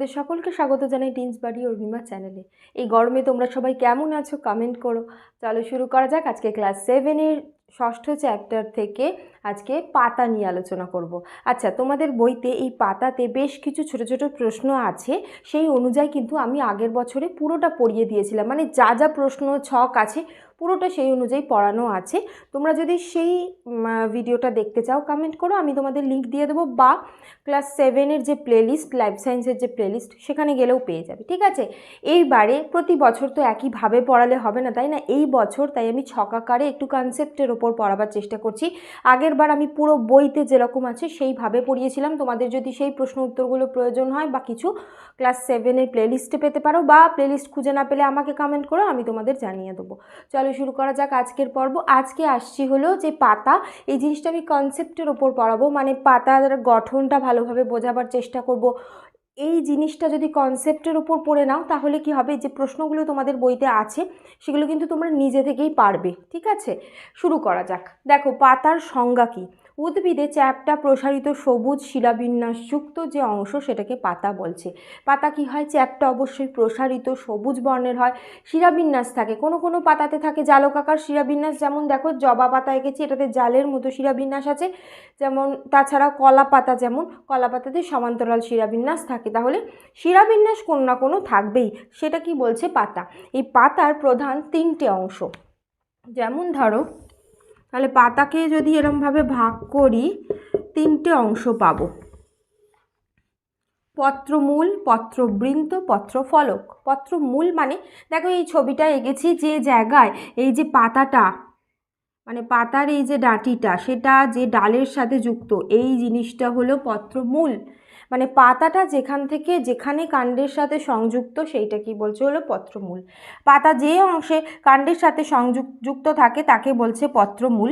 তোমাদের সকলকে স্বাগত জানাই টিন্স বাড়ি অরুণিমা চ্যানেলে এই গরমে তোমরা সবাই কেমন আছো? কমেন্ট করো। চলো শুরু করা যাক। আজকে ক্লাস সেভেনের ষষ্ঠ চ্যাপ্টার থেকে আজকে পাতা নিয়ে আলোচনা করব। আচ্ছা তোমাদের বইতে এই পাতাতে বেশ কিছু ছোট ছোট প্রশ্ন আছে। সেই অনুযায়ী কিন্তু আমি আগের বছরে পুরোটা পড়িয়ে দিয়েছিলাম। মানে যা যা প্রশ্ন ছক আছে পুরোটা সেই অনুযায়ী পড়ানো আছে। তোমরা যদি সেই ভিডিওটা দেখতে চাও কমেন্ট করো, আমি তোমাদের লিংক দিয়ে দেবো বা ক্লাস সেভেনের যে প্লেলিস্ট লাইফ সায়েন্সের যে প্লেলিস্ট সেখানে গেলেও পেয়ে যাবে, ঠিক আছে? এইবারে প্রতি বছর তো একইভাবে পড়ালে হবে না, তাই না? এই বছর তাই আমি ছকাকারে একটু কনসেপ্টের ওপর পড়াবার চেষ্টা করছি। আগের বার আমি পুরো বইতে যেরকম আছে, সেইভাবে পড়িয়েছিলাম। তোমাদের যদি সেই প্রশ্ন উত্তরগুলো প্রয়োজন হয় বা কিছু ক্লাস সেভেনের প্লেলিস্টে পেতে পারো বা প্লেলিস্ট খুঁজে না পেলে আমাকে কমেন্ট করো, আমি তোমাদের জানিয়ে দেবো। চলো শুরু করা যাক আজকের পর্ব। আজকে আসছি হলো যে পাতা। এই জিনিসটা আমি কনসেপ্টের ওপর পড়াবো। মানে পাতার গঠনটা ভালোভাবে বোঝাবার চেষ্টা করব। এই জিনিসটা যদি কনসেপ্টের ওপর পড়ে নাও, তাহলে কি হবে? যে প্রশ্নগুলো তোমাদের বইতে আছে, সেগুলো কিন্তু তোমরা নিজে থেকেই পারবে। ঠিক আছে? শুরু করা যাক। দেখো, পাতার সংজ্ঞা কী? উদ্ভিদে চ্যাপটা প্রসারিত সবুজ শিলাবিন্যাসযুক্ত যে অংশ সেটাকে পাতা বলছে। পাতা কি হয়? চ্যাপটা অবশ্যই প্রসারিত সবুজ বর্ণের হয়। শিরাবিন্যাস থাকে। কোনো কোনো পাতাতে থাকে জালকাকার শিরাবিন্যাস যেমন দেখো, জবা পাতা এঁকেছি, এটাতে জালের মতো শিরাবিন্যাস আছে। যেমন তাছাড়া কলা পাতা যেমন, কলা পাতাতে সমান্তরাল শিরাবিন্যাস থাকে। তাহলে শিরাবিন্যাস কোনো না কোনো থাকবেই। সেটা কি বলছে পাতা? এই পাতার প্রধান তিনটে অংশ। যেমন ধরো তাহলে পাতাকে যদি এরমভাবে ভাগ করি, তিনটে অংশ পাবো। পত্রমূল পত্রবৃন্ত পত্রফলক। পত্রমূল মানে দেখো এই ছবিটা এঁকেছি যে জায়গায় এই যে পাতাটা মানে পাতার এই যে ডাঁটিটা, সেটা যে ডালের সাথে যুক্ত, এই জিনিসটা হলো পত্রমূল। মানে পাতাটা যেখান থেকে যেখানে কাণ্ডের সাথে সংযুক্ত সেইটা কি বলছে হলো পত্রমূল। পাতা যে অংশে কাণ্ডের সাথে সংযুক্ত থাকে তাকে বলছে পত্রমূল।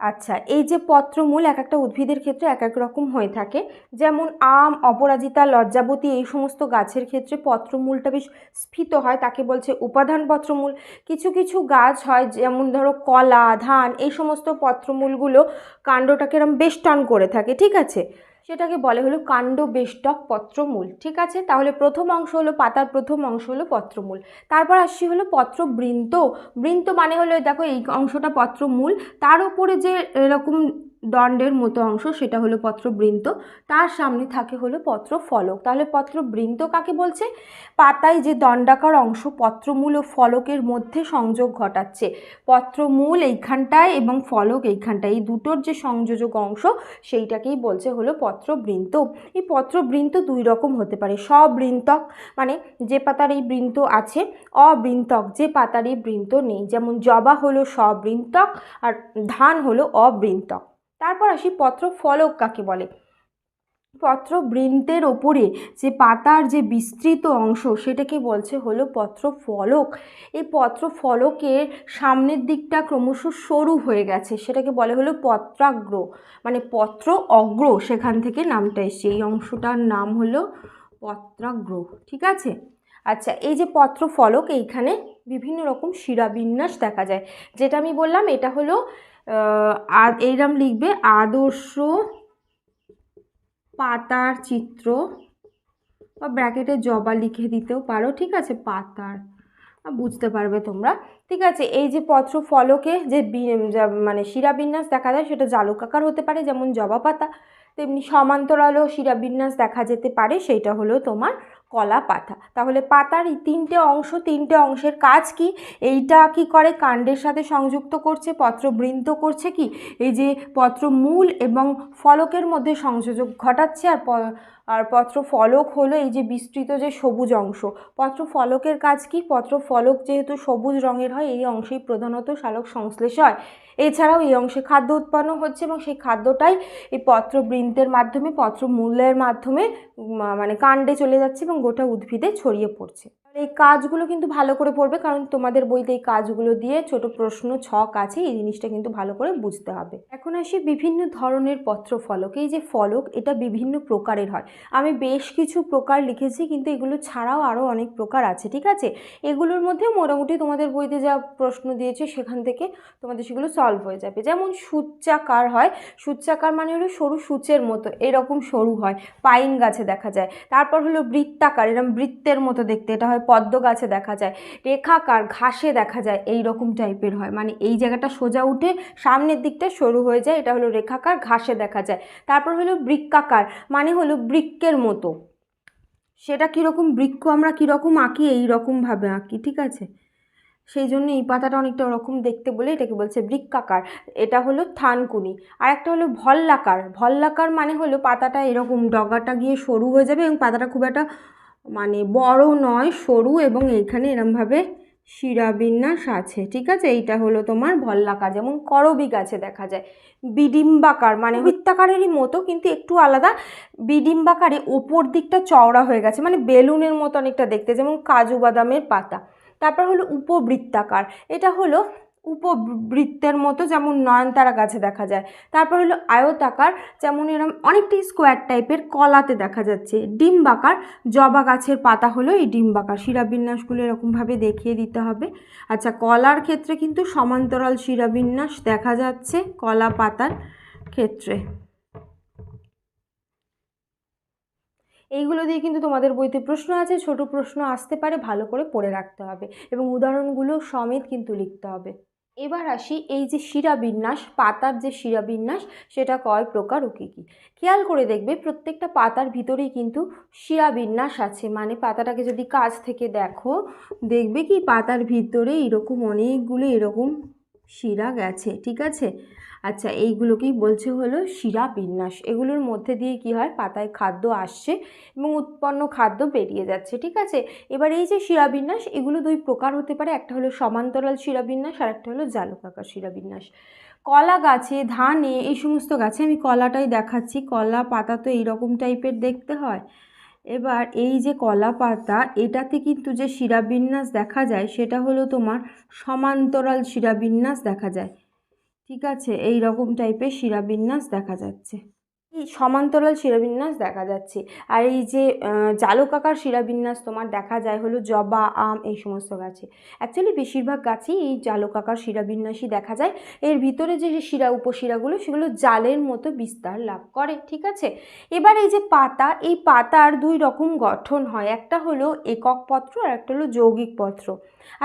আচ্ছা এই যে পত্রমূল এক একটা উদ্ভিদের ক্ষেত্রে এক এক রকম হয়ে থাকে। যেমন আম, অপরাজিতা, লজ্জাবতী এই সমস্ত গাছের ক্ষেত্রে পত্রমূলটা বেশ স্ফীত হয়, তাকে বলছে উপাদান পত্রমূল। কিছু কিছু গাছ হয়, যেমন ধরো কলা, ধান, এই সমস্ত পত্রমূলগুলো কাণ্ডটাকে এরম বেষ্টন করে থাকে, ঠিক আছে? সেটাকে বলে হলো কাণ্ড বেষ্টক পত্রমূল, ঠিক আছে? তাহলে প্রথম অংশ হলো পাতার প্রথম অংশ হলো পত্রমূল। তারপর আসছি হলো পত্রবৃন্ত। বৃন্ত মানে হলো দেখো, এই অংশটা পত্রমূল। তার উপরে যে এরকম দণ্ডের মতো অংশ, সেটা হলো পত্রবৃন্ত তার সামনে থাকে হলো পত্র ফলক তাহলে পত্রবৃন্ত কাকে বলছে? পাতায় যে দণ্ডাকার অংশ পত্রমূল ও ফলকের মধ্যে সংযোগ ঘটাচ্ছে। পত্রমূল এইখানটায় এবং ফলক এইখানটায়। এই দুটোর যে সংযোজক অংশ, সেইটাকেই বলছে হলো পত্রবৃন্ত এই পত্রবৃন্ত দুই রকম হতে পারে। সবৃন্তক মানে যে পাতার এই বৃন্ত আছে, অবৃন্তক, যে পাতার এই বৃন্ত নেই। যেমন জবা হলো সবৃন্তক আর ধান হলো অবৃন্তক। তারপর আসি পত্র ফলক কাকে বলে? পত্রবৃন্তের ওপরে যে পাতার যে বিস্তৃত অংশ সেটাকে বলছে হলো পত্র ফলক। এই পত্র ফলকের সামনের দিকটা ক্রমশ সরু হয়ে গেছে, সেটাকে বলে হলো পত্রাগ্র। মানে পত্র অগ্র, সেখান থেকে নামটা এসছে। এই অংশটার নাম হলো পত্রাগ্র, ঠিক আছে? আচ্ছা এই যে পত্র ফলক, এইখানে বিভিন্ন রকম শিরাবিন্যাস দেখা যায়। যেটা আমি বললাম, এটা হলো আহ, এইরকম লিখবে আদর্শ পাতার চিত্র বা ব্র্যাকেটে জবা লিখে দিতেও পারো ঠিক আছে? পাতার বুঝতে পারবে তোমরা। ঠিক আছে এই যে পত্র ফলকে যা- মানে শিরাবিন্যাস দেখা যায় সেটা জালকাকার হতে পারে যেমন জবা পাতা তেমনি সমান্তরালও শিরাবিন্যাস দেখা যেতে পারে সেইটা হলো তোমার কলা পাতা। তাহলে পাতার এই তিনটে অংশ, তিনটে অংশের কাজ কি? এইটা কি করে কাণ্ডের সাথে সংযুক্ত করছে পত্র বৃন্ত করছে কি? এই যে পত্র মূল এবং ফলকের মধ্যে সংযোজক ঘটাচ্ছে আর আর পত্র ফলক হলো এই যে বিস্তৃত যে সবুজ অংশ। পত্র ফলকের কাজ কি? পত্র ফলক যেহেতু সবুজ রঙের হয়, এই অংশেই প্রধানত শালক সংশ্লেষ হয়। এছাড়াও এই অংশে খাদ্য উৎপন্ন হচ্ছে এবং সেই খাদ্যটাই এই পত্রবৃন্তের মাধ্যমে পত্রমূলের মাধ্যমে মানে কাণ্ডে চলে যাচ্ছে এবং গোটা উদ্ভিদে ছড়িয়ে পড়ছে। এই কাজগুলো কিন্তু ভালো করে পড়বে, কারণ তোমাদের বইতে এই কাজগুলো দিয়ে ছোট প্রশ্ন, ছক আছে, এই জিনিসটা কিন্তু ভালো করে বুঝতে হবে। এখন আসি বিভিন্ন ধরনের পত্র ফলক। এই যে ফলক, এটা বিভিন্ন প্রকারের হয়। আমি বেশ কিছু প্রকার লিখেছি, কিন্তু এগুলো ছাড়াও আরও অনেক প্রকার আছে, ঠিক আছে? এগুলোর মধ্যে মোটামুটি তোমাদের বইতে যা প্রশ্ন দিয়েছে, সেখান থেকে তোমাদের সেগুলো সলভ হয়ে যাবে। যেমন সূচ্চাকার হয় সূচ্চাকার মানে হলো সরু সূচের মতো, এরকম সরু হয়, পাইন গাছে দেখা যায়। তারপর হলো বৃত্তাকার এরকম বৃত্তের মতো দেখতে, এটা হয় পদ্ম গাছে দেখা যায়, রেখাকার ঘাসে দেখা যায় এই রকম টাইপের হয়। মানে এই জায়গাটা সোজা উঠে সামনের দিকটা সরু হয়ে যায়, এটা হলো রেখাকার ঘাসে দেখা যায়। তারপর হলো বৃক্কাকার মানে হলো বৃক্কের মতো। সেটা কীরকম বৃক্ষ আমরা কীরকম আঁকি এই রকমভাবে আঁকি, ঠিক আছে? সেই জন্য এই পাতাটা অনেকটা ওরকম দেখতে বলে এটাকে বলছে বৃক্কাকার। এটা হলো থানকুনি। আর একটা হলো ভল্লাকার। ভল্লাকার মানে হলো পাতাটা এরকম ডগাটা গিয়ে সরু হয়ে যাবে এবং পাতাটা খুব একটা মানে বড় নয়, সরু এবং এইখানে এরমভাবে শিরাবিন্যাস আছে, ঠিক আছে? এইটা হলো তোমার ভল্লাকার যেমন করবি গাছে দেখা যায়। বিডিম্বাকার মানে বৃত্তাকারেরই মতো, কিন্তু একটু আলাদা। বিডিম্বাকারে ওপর দিকটা চওড়া হয়ে গেছে মানে বেলুনের মতো অনেকটা দেখতে, যেমন কাজু বাদামের পাতা। তারপর হলো উপবৃত্তাকার, এটা হলো উপবৃত্তের মতো যেমন নয়নতারা গাছে দেখা যায়। তারপর হলো আয়তাকার, যেমন এরম অনেকটাই স্কোয়ার টাইপের কলাতে দেখা যাচ্ছে। ডিম্বাকার, জবা গাছের পাতা হলো এই ডিম্বাকার। শিরাবিন্যাসগুলো এরকমভাবে দেখিয়ে দিতে হবে। আচ্ছা কলার ক্ষেত্রে কিন্তু সমান্তরাল শিরাবিন্যাস দেখা যাচ্ছে কলা পাতার ক্ষেত্রে। এইগুলো দিয়ে কিন্তু তোমাদের বইতে প্রশ্ন আছে, ছোট প্রশ্ন আসতে পারে, ভালো করে পড়ে রাখতে হবে। এবং উদাহরণগুলো সমেত কিন্তু লিখতে হবে। এবার আসি এই যে শিরাবিন্যাস পাতার যে শিরাবিন্যাস সেটা কয় প্রকার ও কী কী? খেয়াল করে দেখবে প্রত্যেকটা পাতার ভিতরেই কিন্তু শিরাবিন্যাস আছে। মানে পাতাটাকে যদি কাছ থেকে দেখো, দেখবে কি পাতার ভিতরে এরকম অনেকগুলো এরকম শিরা গেছে, ঠিক আছে? আচ্ছা এইগুলোকেই বলছে হলো শিরা বিন্যাস। এগুলোর মধ্যে দিয়ে কি হয়? পাতায় খাদ্য আসছে এবং উৎপন্ন খাদ্য বেরিয়ে যাচ্ছে, ঠিক আছে? এবার এই যে শিরাবিন্যাস এগুলো দুই প্রকার হতে পারে। একটা হলো সমান্তরাল শিরাবিন্যাস আর একটা হলো জালকাকার শিরাবিন্যাস কলা গাছে, ধানে, এই সমস্ত গাছে আমি কলাটাই দেখাচ্ছি। কলা, পাতা তো এইরকম টাইপের দেখতে হয়। এবার এই যে কলা পাতা, এটাতে কিন্তু যে শিরাবিন্যাস দেখা যায়, সেটা হলো তোমার সমান্তরাল শিরাবিন্যাস দেখা যায়। ঠিক আছে? এই রকম টাইপের শিরাবিন্যাস দেখা যাচ্ছে। এই সমান্তরাল শিরাবিন্যাস দেখা যাচ্ছে। আর এই যে জালকাকার শিরাবিন্যাস তোমার দেখা যায়, হলো জবা, আম, এই সমস্ত গাছে। অ্যাকচুয়ালি বেশিরভাগ গাছেই এই জালকাকার শিরাবিন্যাসই দেখা যায়। এর ভিতরে যে শিরা, উপশিরাগুলো, সেগুলো জালের মতো বিস্তার লাভ করে, ঠিক আছে? এবার এই যে পাতা, এই পাতার দুই রকম গঠন হয়। একটা হলো একক পত্র আর একটা হলো যৌগিক পত্র।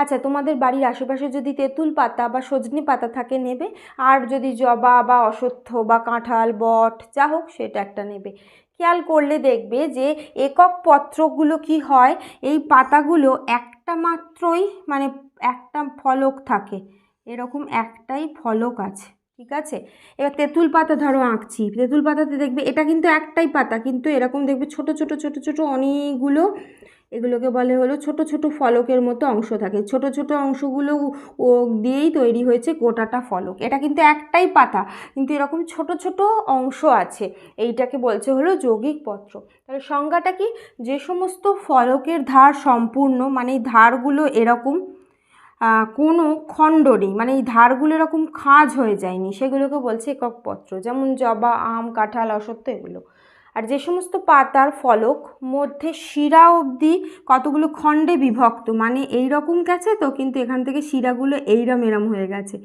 আচ্ছা তোমাদের বাড়ির আশেপাশে যদি তেঁতুল পাতা বা সজনে পাতা থাকে নেবে, আর যদি জবা বা অশ্বত্থ বা কাঁঠাল, বট, যা হোক সেটা একটা নেবে। খেয়াল করলে দেখবে যে একক পত্রগুলো কি হয়? এই পাতাগুলো একটা মাত্রই মানে একটা ফলক থাকে। এরকম একটাই ফলক আছে, ঠিক আছে? এবার তেঁতুল পাতা ধরো আঁকছি। তেঁতুল পাতাতে দেখবে এটা কিন্তু একটাই পাতা, কিন্তু এরকম দেখবে ছোট ছোট ছোট ছোট অনেকগুলো এগুলোকে বলে হলো ছোট ছোট ফলকের মতো অংশ থাকে। ছোট ছোট অংশগুলো ও দিয়েই তৈরি হয়েছে গোটাটা ফলক। এটা কিন্তু একটাই পাতা, কিন্তু এরকম ছোট ছোট অংশ আছে। এইটাকে বলছে হলো যৌগিক পত্র। তাহলে সংজ্ঞাটা কি? যে সমস্ত ফলকের ধার সম্পূর্ণ মানে ধারগুলো এরকম কোনো খণ্ড নেই মানে এই ধারগুলো এরকম খাঁজ হয়ে যায়নি, সেগুলোকে বলছে একক পত্র। যেমন জবা, আম, কাঁঠাল অসত্য এগুলো। আর যে সমস্ত পাতার ফলক মধ্যে শিরা অবধি কতগুলো খণ্ডে বিভক্ত মানে এই রকম গেছে তো, কিন্তু এখান থেকে শিরাগুলো এইরম এরম হয়ে গেছে।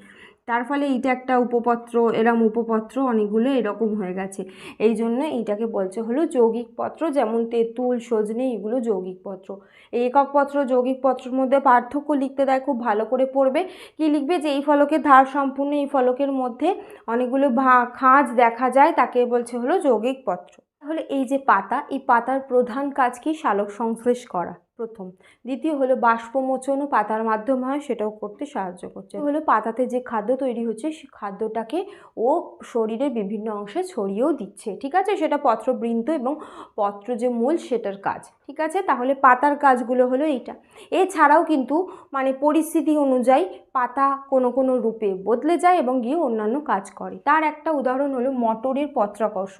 তার ফলে এইটা একটা উপপত্র, এরম উপপত্র, অনেকগুলো এরকম হয়ে গেছে। এই জন্য এইটাকে বলছে হলো যৌগিক পত্র, যেমন তেঁতুল, সজনে, এগুলো যৌগিক পত্র। এই একক পত্র, যৌগিক পত্রের মধ্যে পার্থক্য লিখতে দেয়, খুব ভালো করে পড়বে। কি লিখবে? যে এই ফলকের ধার সম্পূর্ণ এই ফলকের মধ্যে অনেকগুলো ভা, খাঁজ দেখা যায়, তাকে বলছে হলো যৌগিক পত্র। তাহলে এই যে পাতা এই পাতার প্রধান কাজ কি? সালোক সংশ্লেষ করা। প্রথম। দ্বিতীয় হলো বাষ্পমোচন ও পাতার মাধ্যমে হয়, সেটাও করতে সাহায্য করছে। হলো পাতাতে যে খাদ্য তৈরি হচ্ছে, সে খাদ্যটাকে ও শরীরের বিভিন্ন অংশে ছড়িয়েও দিচ্ছে। ঠিক আছে? সেটা পত্রবৃন্ত এবং পত্র যে মূল, সেটার কাজ। ঠিক আছে? তাহলে পাতার কাজগুলো হলো এইটা। এছাড়াও কিন্তু মানে পরিস্থিতি অনুযায়ী পাতা কোনো কোনো রূপে বদলে যায় এবং গিয়ে অন্যান্য কাজ করে। তার একটা উদাহরণ হলো মটরের পত্রাকর্ষ।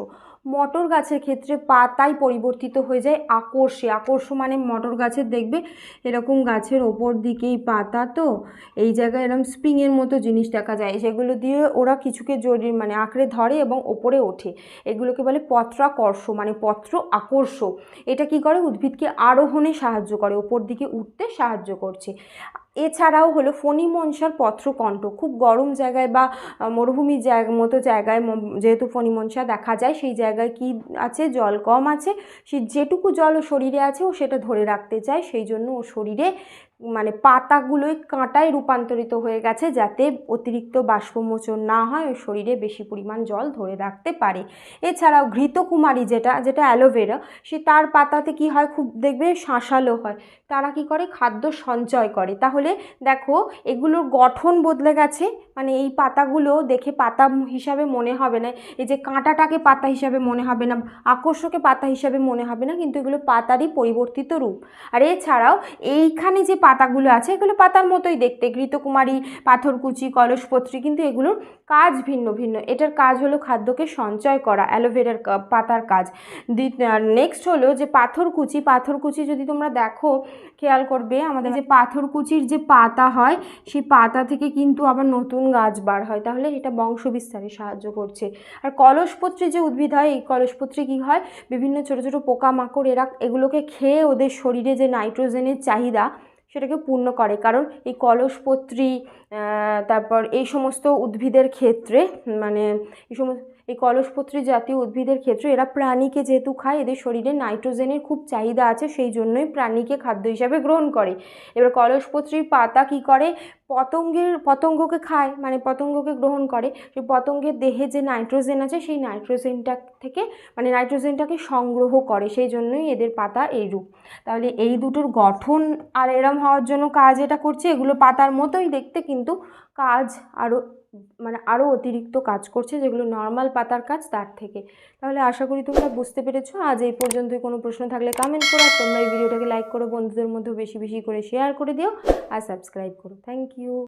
মটর গাছের ক্ষেত্রে পাতাই পরিবর্তিত হয়ে যায় আকর্ষে। আকর্ষ মানে মটর গাছ গাছের দেখবে? এরকম গাছের ওপর দিকেই পাতা তো, এই জায়গায় এরকম স্প্রিংয়ের মতো জিনিস দেখা যায়। সেগুলো দিয়ে ওরা কিছুকে জড়িয়ে মানে আঁকড়ে ধরে এবং ওপরে ওঠে। এগুলোকে বলে পত্রাকর্ষ মানে পত্র আকর্ষ। এটা কি করে? উদ্ভিদকে আরোহণে সাহায্য করে, ওপর দিকে উঠতে সাহায্য করছে। এছাড়াও হলো ফণি মনসার পত্রকণ্ঠ। খুব গরম জায়গায় বা মরুভূমি মরুভূমির জায়গা, মতো জায়গায় যেহেতু ফণি মনসা দেখা যায়, সেই জায়গায় কি আছে, জল কম আছে, সে যেটুকু জল ও শরীরে আছে ও সেটা ধরে রাখতে চায়, সেই জন্য ও শরীরে মানে পাতাগুলোই কাঁটায় রূপান্তরিত হয়ে গেছে যাতে অতিরিক্ত বাষ্পমোচন না হয় ও শরীরে বেশি পরিমাণ জল ধরে রাখতে পারে। এছাড়াও ঘৃতকুমারী যেটা যেটা অ্যালোভেরা, সে তার পাতাতে কি হয় খুব দেখবে শাঁসালো হয়। তারা কি করে? খাদ্য সঞ্চয় করে। তাহলে দেখো, এগুলোর গঠন বদলে গেছে মানে এই পাতাগুলো দেখে পাতা হিসাবে মনে হবে না। এই যে কাঁটাটাকে পাতা হিসাবে মনে হবে না আকর্ষকে পাতা হিসাবে মনে হবে না কিন্তু এগুলো পাতারই পরিবর্তিত রূপ। আর এছাড়াও এইখানে যে পাতাগুলো আছে এগুলো পাতার মতোই দেখতে। ঘৃতকুমারী পাথরকুচি কলসপত্রী কিন্তু এগুলোর কাজ ভিন্ন ভিন্ন। এটার কাজ হলো খাদ্যকে সঞ্চয় করা অ্যালোভেরার পাতার কাজ। নেক্সট হলো যে পাথরকুচি। পাথরকুচি যদি তোমরা দেখো খেয়াল করবে আমাদের যে পাথরকুচির যে পাতা হয় সেই পাতা থেকে কিন্তু আবার নতুন গাছ বার হয়, তাহলে এটা বংশ বিস্তারে সাহায্য করছে। আর কলসপত্রী যে উদ্ভিদ হয়, এই কলসপত্রী কী হয়? বিভিন্ন ছোট ছোট পোকামাকড় এরা এগুলোকে খেয়ে ওদের শরীরে যে নাইট্রোজেনের চাহিদা, সেটাকে পূর্ণ করে। কারণ এই কলসপত্রী তারপর এই সমস্ত উদ্ভিদের ক্ষেত্রে মানে এই সমস্ত এই কলসপত্রী জাতীয় উদ্ভিদের ক্ষেত্রে এরা প্রাণীকে যেহেতু খায়, এদের শরীরে নাইট্রোজেনের খুব চাহিদা আছে, সেই জন্যই প্রাণীকে খাদ্য হিসাবে গ্রহণ করে। এবার কলসপত্রীর পাতা কি করে? পতঙ্গের, পতঙ্গকে খায় মানে পতঙ্গকে গ্রহণ করে। সেই পতঙ্গের দেহে যে নাইট্রোজেন আছে, সেই নাইট্রোজেনটা থেকে মানে নাইট্রোজেনটাকে সংগ্রহ করে, সেই জন্যই এদের পাতা এই রূপ। তাহলে এই দুটোর গঠন আর এরম হওয়ার জন্য কাজ এটা করছে, এগুলো পাতার মতোই দেখতে, কিন্তু কাজ আরও মানে আরও অতিরিক্ত কাজ করছে যেগুলো নর্মাল পাতার কাজ তার থেকে। তাহলে আশা করি তোমরা বুঝতে পেরেছ। আজ এই পর্যন্তই কোনো প্রশ্ন থাকলে কমেন্ট করো তোমরা এই ভিডিওটাকে লাইক করো, বন্ধুদের মধ্যে বেশি বেশি করে শেয়ার করে দিও আর সাবস্ক্রাইব করো। Thank you